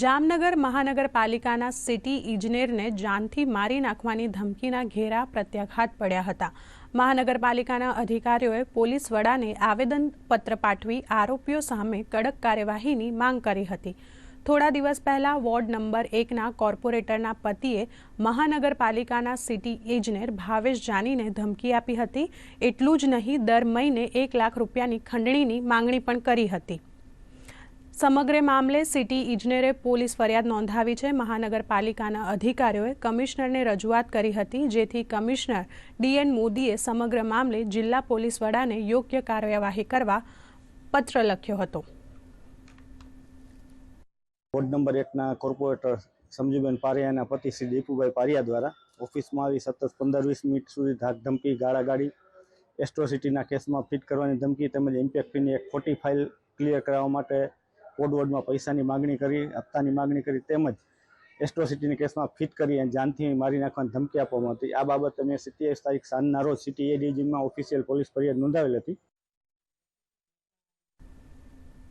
જામનગર મહાનગરપાલિકાના સિટી ઇજનેરને જાનથી મારી નાખવાની ધમકીના ઘેરા પ્રત્યાઘાત પડ્યા હતા. મહાનગરપાલિકાના અધિકારીઓએ પોલીસ વડાને આવેદનપત્ર પાઠવી આરોપીઓ સામે કડક કાર્યવાહીની માંગ કરી હતી. થોડા દિવસ પહેલા વોર્ડ નંબર એકના કોર્પોરેટરના પતિએ મહાનગરપાલિકાના સિટી ઇજનેર ભાવેશ જાનીને ધમકી આપી હતી. એટલું જ નહીં, દર મહિને એક લાખ રૂપિયાની ખંડણીની માંગણી પણ કરી હતી. સમગ્ર મામલે સિટી ઇજનેરે પોલીસ ફરિયાદ નોંધાવી છે. મહાનગરપાલિકાના અધિકારીઓએ કમિશનરને રજૂઆત કરી હતી, જેથી કમિશનર ડીએન મોદીએ સમગ્ર મામલે જિલ્લા પોલીસ વડાને યોગ્ય કાર્યવાહી કરવા પત્ર લખ્યો હતો. વોર્ડ નંબર એકના કોર્પોરેટર સમજીબેન પારિયાના પતિ શ્રી દીપુભાઈ પારિયા દ્વારા ઓફિસમાં આવી સતત પંદર વીસ મિનિટ સુધી ધાકધમકી ગાળાગાડી એસ્ટ્રોસિટીના કેસમાં ફિટ કરવાની ધમકી તેમજ ઇમ્પેક્ટ ફીની એક ખોટી ફાઇલ ક્લિયર કરાવવા માટે કોડવર્ડમાં પૈસાની માગણી કરી, હપ્તાની માગણી કરી તેમજ એસ્ટ્રોસિટીના કેસમાં ફિટ કરી અને જાનથી મારી નાખવાની ધમકી આપવામાં હતી. આ બાબતે મેં સિત્તેર તારીખ સાંજના રોજ સિટી એડીજીમાં ઓફિશિયલ પોલીસ ફરિયાદ નોંધાવેલ હતી.